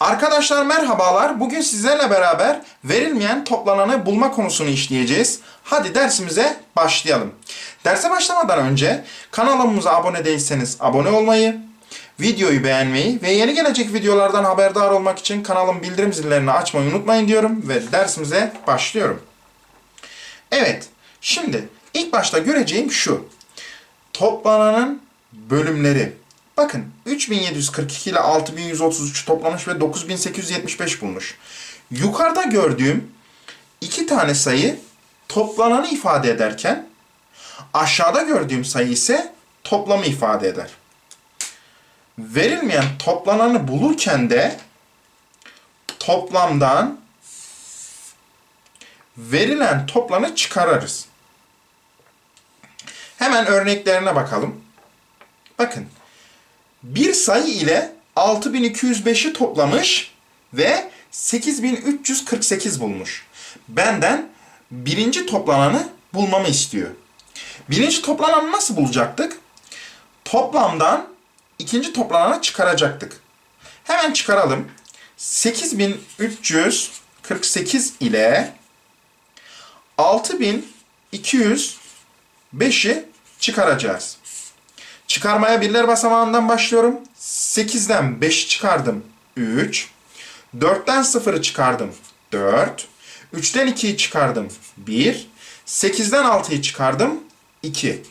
Arkadaşlar merhabalar. Bugün sizlerle beraber verilmeyen toplananı bulma konusunu işleyeceğiz. Hadi dersimize başlayalım. Derse başlamadan önce kanalımıza abone değilseniz abone olmayı, videoyu beğenmeyi ve yeni gelecek videolardan haberdar olmak için kanalın bildirim zillerini açmayı unutmayın diyorum ve dersimize başlıyorum. Evet, şimdi ilk başta göreceğim şu. Toplananın bölümleri. Bakın 3742 ile 6133 toplamış ve 9875 bulmuş. Yukarıda gördüğüm iki tane sayı toplananı ifade ederken aşağıda gördüğüm sayı ise toplamı ifade eder. Verilmeyen toplananı bulurken de toplamdan verilen toplanı çıkarırız. Hemen örneklerine bakalım. Bakın. Bir sayı ile 6205'i toplamış ve 8348 bulmuş. Benden birinci toplananı bulmamı istiyor. Birinci toplananı nasıl bulacaktık? Toplamdan ikinci toplananı çıkaracaktık. Hemen çıkaralım. 8348 ile 6205'i çıkaracağız. Çıkarmaya birler basamağından başlıyorum. 8'den 5'i çıkardım. 3. 4'ten 0'ı çıkardım. 4. 3'ten 2'yi çıkardım. 1. 8'den 6'yı çıkardım. 2.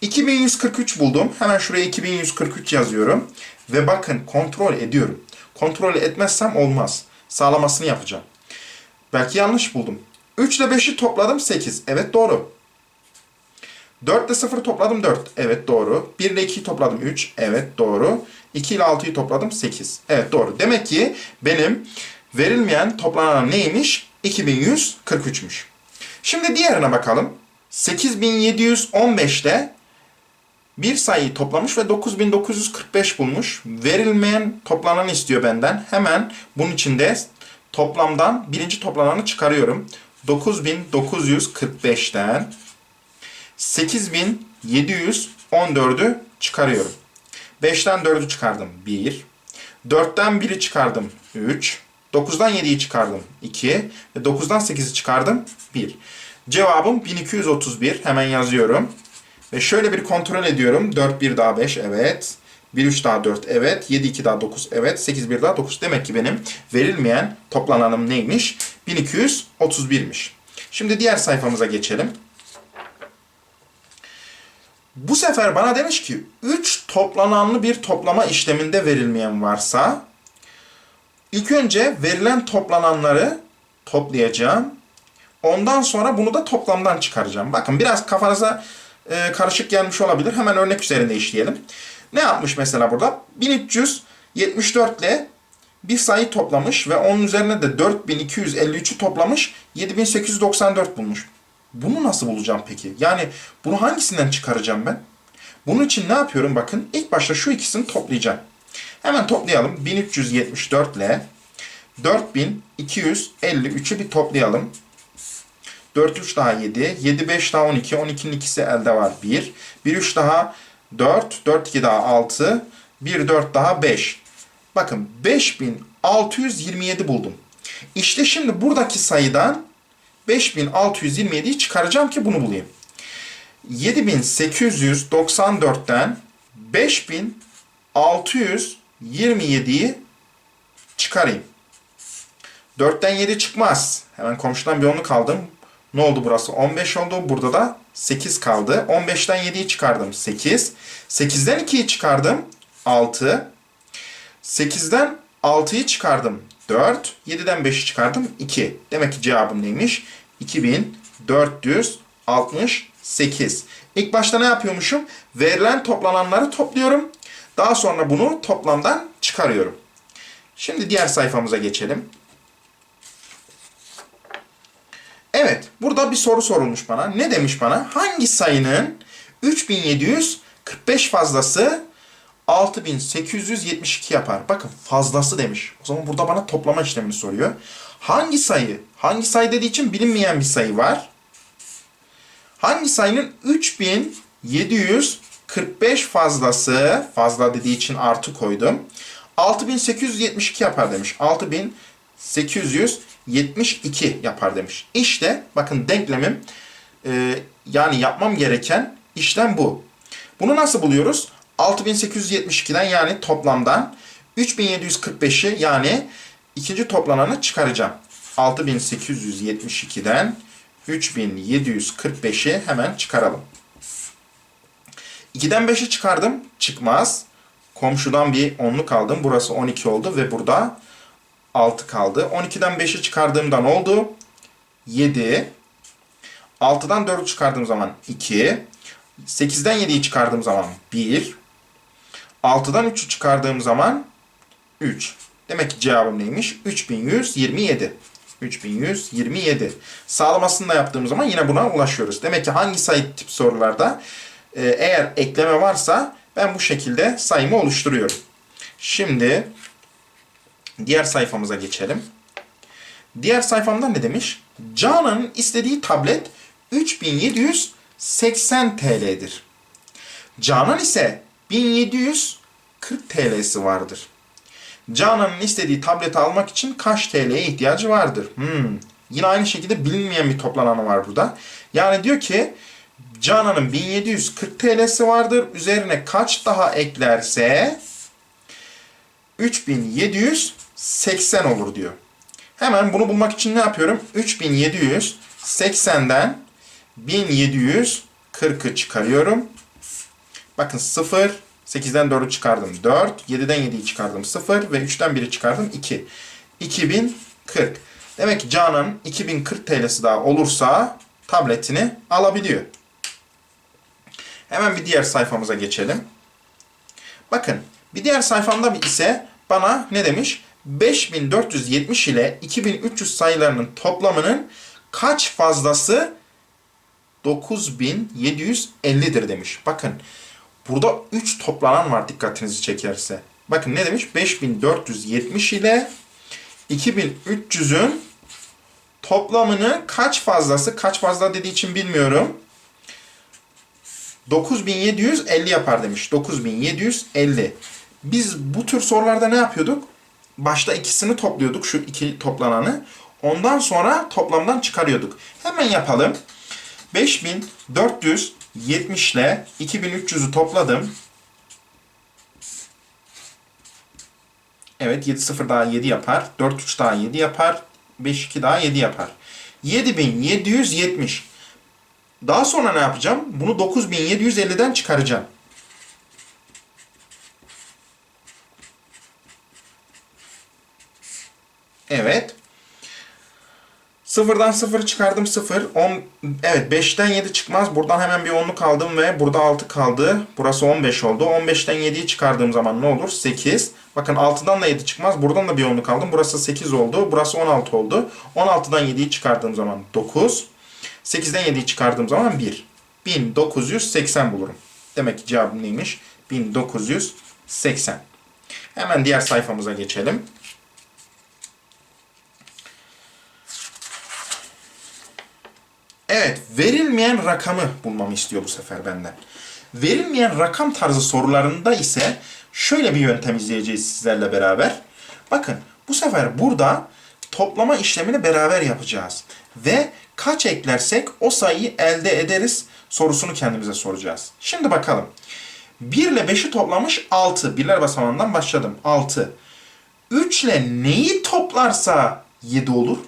2143 buldum. Hemen şuraya 2143 yazıyorum. Ve bakın kontrol ediyorum. Kontrol etmezsem olmaz. Sağlamasını yapacağım. Belki yanlış buldum. 3 ile 5'i topladım 8. Evet doğru. 4 ile 0'ı topladım 4. Evet doğru. 1 ile 2'yi topladım 3. Evet doğru. 2 ile 6'yı topladım 8. Evet doğru. Demek ki benim verilmeyen toplanan neymiş? 2143'müş. Şimdi diğerine bakalım. 8715'te bir sayıyı toplamış ve 9945 bulmuş. Verilmeyen toplananı istiyor benden. Hemen bunun içinde toplamdan birinci toplananı çıkarıyorum. 9945'ten 8714'ü çıkarıyorum. 5'ten 4'ü çıkardım 1. 4'ten 1'i çıkardım 3. 9'dan 7'yi çıkardım 2. Ve 9'dan 8'i çıkardım 1. Cevabım 1231. Hemen yazıyorum. Ve şöyle bir kontrol ediyorum. 4 1 daha 5 evet. 1 3 daha 4 evet. 7 2 daha 9 evet. 8 1 daha 9. Demek ki benim verilmeyen toplananım neymiş? 1231'miş. Şimdi diğer sayfamıza geçelim. Bu sefer bana demiş ki 3 toplananlı bir toplama işleminde verilmeyen varsa ilk önce verilen toplananları toplayacağım. Ondan sonra bunu da toplamdan çıkaracağım. Bakın biraz kafanıza e, karışık gelmiş olabilir. Hemen örnek üzerinde işleyelim. Ne yapmış mesela burada? 1374 ile bir sayı toplamış ve onun üzerine de 4253'ü toplamış 7894 bulmuş. Bunu nasıl bulacağım peki? Yani bunu hangisinden çıkaracağım ben? Bunun için ne yapıyorum? Bakın ilk başta şu ikisini toplayacağım. Hemen toplayalım. 1374 ile 4253'ü bir toplayalım. 4 3 daha 7, 7 5 daha 12, 12'nin ikisi elde var 1. 1 3 daha 4, 4 2 daha 6, 1 4 daha 5. Bakın 5627 buldum. İşte şimdi buradaki sayıdan 5627'yi çıkaracağım ki bunu bulayım. 7894'ten 5627'yi çıkarayım. 4'ten 7 çıkmaz. Hemen komşudan bir 10'luk aldım. Ne oldu burası? 15 oldu. Burada da 8 kaldı. 15'ten 7'yi çıkardım. 8. 8'den 2'yi çıkardım. 6. 8'den 6'yı çıkardım. 4. 7'den 5'i çıkardım. 2. Demek ki cevabım neymiş? 2468. İlk başta ne yapıyormuşum? Verilen toplananları topluyorum. Daha sonra bunu toplamdan çıkarıyorum. Şimdi diğer sayfamıza geçelim. Evet, burada bir soru sorulmuş bana. Ne demiş bana? Hangi sayının 3745 fazlası 6872 yapar? Bakın fazlası demiş. O zaman burada bana toplama işlemini soruyor. Hangi sayı? Hangi sayı dediği için bilinmeyen bir sayı var. Hangi sayının 3745 fazlası, fazla dediği için artı koydum. 6872 yapar demiş. 6872 yapar demiş. İşte bakın denklemim e, yani yapmam gereken işlem bu. Bunu nasıl buluyoruz? 6872'den yani toplamdan 3745'i yani ikinci toplananı çıkaracağım. 6872'den 3745'i hemen çıkaralım. 2'den 5'i çıkardım. Çıkmaz. Komşudan bir onluk aldım. Burası 12 oldu ve burada 6 kaldı. 12'den 5'i çıkardığımda ne oldu? 7. 6'dan 4'ü çıkardığım zaman 2. 8'den 7'yi çıkardığım zaman 1. 6'dan 3'ü çıkardığım zaman 3. Demek ki cevabım neymiş? 3127. 3127. Sağlamasını da yaptığım zaman yine buna ulaşıyoruz. Demek ki hangi sayı tip sorularda e, eğer ekleme varsa ben bu şekilde sayımı oluşturuyorum. Şimdi diğer sayfamıza geçelim. Diğer sayfamda ne demiş? Canan'ın istediği tablet 3780 TL'dir. Canan ise 1740 TL'si vardır. Canan'ın istediği tableti almak için kaç TL'ye ihtiyacı vardır? Hmm. Yine aynı şekilde bilinmeyen bir toplananı var burada. Yani diyor ki Canan'ın 1740 TL'si vardır. Üzerine kaç daha eklerse 3780 olur diyor. Hemen bunu bulmak için ne yapıyorum? 3780'den 1740'ı çıkarıyorum. Bakın 0, 8'den 4'ü çıkardım 4, 7'den 7'yi çıkardım 0 ve 3'ten 1'i çıkardım 2. 2040. Demek ki Canan 2040 TL'si daha olursa tabletini alabiliyor. Hemen bir diğer sayfamıza geçelim. Bakın bir diğer sayfamda ise bana ne demiş? 5470 ile 2300 sayılarının toplamının kaç fazlası 9750'dir demiş. Bakın burada 3 toplanan var dikkatinizi çekerse. Bakın ne demiş? 5470 ile 2300'ün toplamını kaç fazlası, kaç fazla dediği için bilmiyorum. 9750 yapar demiş. 9750. Biz bu tür sorularda ne yapıyorduk? Başta ikisini topluyorduk, şu iki toplananı. Ondan sonra toplamdan çıkarıyorduk. Hemen yapalım. 5470 ile 2300'ü topladım. Evet 7 0 daha 7 yapar. 4 3 daha 7 yapar. 5 2 daha 7 yapar. 7770. Daha sonra ne yapacağım? Bunu 9750'den çıkaracağım. Evet. Sıfırdan sıfır çıkardım sıfır. 10, evet 5'ten 7 çıkmaz. Buradan hemen bir 10'luk aldım ve burada 6 kaldı. Burası 15 oldu. 15'ten 7'yi çıkardığım zaman ne olur? 8. Bakın 6'dan da 7 çıkmaz. Buradan da bir 10'luk aldım. Burası 8 oldu. Burası 16 oldu. 16'dan 7'yi çıkardığım zaman 9. 8'den 7'yi çıkardığım zaman 1. 1980 bulurum. Demek ki cevabım neymiş? 1980. Hemen diğer sayfamıza geçelim. Evet, verilmeyen rakamı bulmamı istiyor bu sefer benden. Verilmeyen rakam tarzı sorularında ise şöyle bir yöntem izleyeceğiz sizlerle beraber. Bakın, bu sefer burada toplama işlemini beraber yapacağız. Ve kaç eklersek o sayıyı elde ederiz sorusunu kendimize soracağız. Şimdi bakalım. 1 ile 5'i toplamış 6. Birler basamağından başladım. 6. 3 ile neyi toplarsa 7 olur?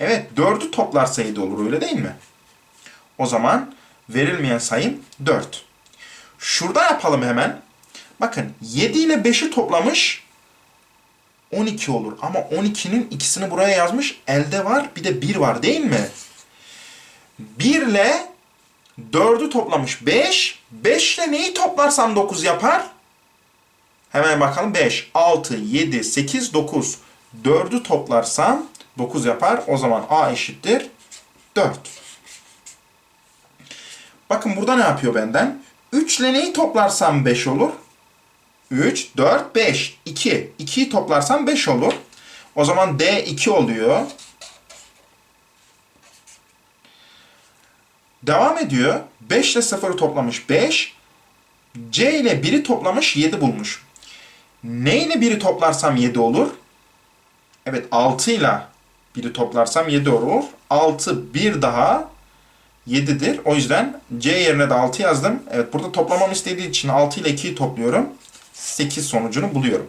Evet 4'ü toplarsa 7 olur öyle değil mi? O zaman verilmeyen sayım 4. Şurada yapalım hemen. Bakın 7 ile 5'i toplamış 12 olur. Ama 12'nin ikisini buraya yazmış. Elde var bir de 1 var değil mi? 1 ile 4'ü toplamış 5. 5 ile neyi toplarsam 9 yapar? Hemen bakalım 5, 6, 7, 8, 9. 4'ü toplarsam 9 yapar. O zaman A eşittir 4. Bakın burada ne yapıyor benden? 3 ile neyi toplarsam 5 olur? 3, 4, 5, 2. 2'yi toplarsam 5 olur. O zaman D 2 oluyor. Devam ediyor. 5 ile 0'ı toplamış 5. C ile 1'i toplamış 7 bulmuş. Ne ile 1'i toplarsam 7 olur? Evet 6 ile 1'i toplarsam 7 olur. 6 bir daha 7'dir. O yüzden C yerine de 6 yazdım. Evet burada toplamam istediği için 6 ile 2'yi topluyorum. 8 sonucunu buluyorum.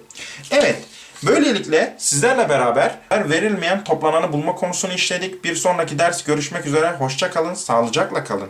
Evet. Böylelikle sizlerle beraber verilmeyen toplananı bulma konusunu işledik. Bir sonraki ders görüşmek üzere. Hoşça kalın, sağlıcakla kalın.